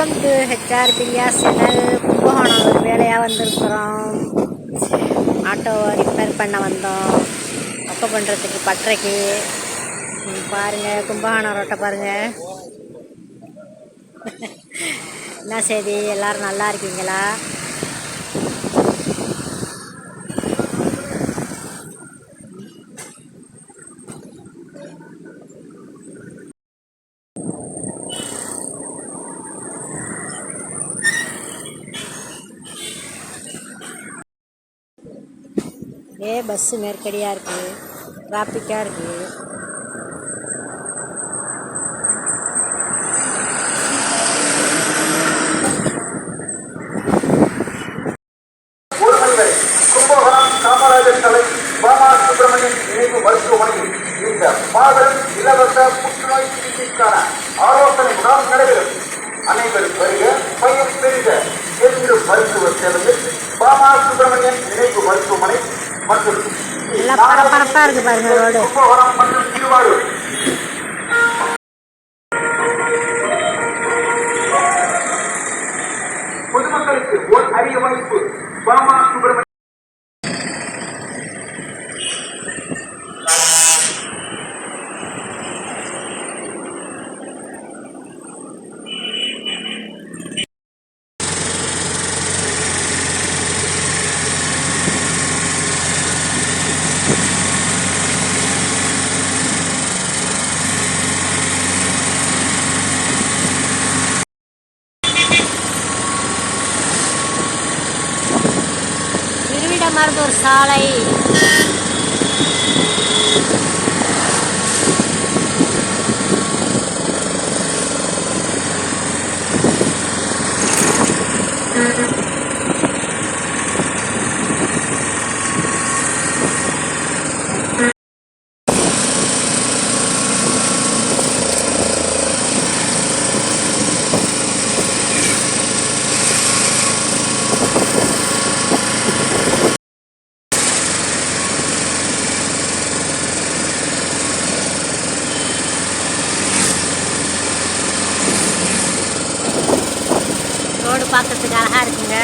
Welcome to HR Priya channel Kumbakonam ஒரு வேலையாக வந்திருக்கிறோம். ஆட்டோவை ரிப்பேர் பண்ண வந்தோம். ஒப்ப பண்ணுறதுக்கு பட்டறைக்கு. பாருங்கள் கும்பகோணம் ரோட்டை பாருங்கள் என்ன செய்தி? எல்லோரும் நல்லா இருக்கீங்களா? ஏ பஸ்ஸு நெருக்கடியாக இருக்குது டிராஃபிக்காக இருக்குது காமராஜர் தலை பாமா சுப்பிரமணியன் நினைவு மருத்துவமனையில் இந்த மாபெரும் இலவச புற்றுநோய் சிகிச்சைக்கான ஆலோசனை முகாம் நடைபெறும். அனைவரும் வருக பயன் பெறுக என்று மருத்துவ சேவையில் பாமா சுப்பிரமணியன் நினைவு மருத்துவமனை நல்லா பரபரப்பாக இருக்குது பாருங்க ரோடு. பொதுமக்களுக்கு ஓர் அரிய வாய்ப்பு பாமா சுப்பிரமணியன் மருதூர் சாலை road பார்க்கறதுக்கு அழகாக இருக்குங்க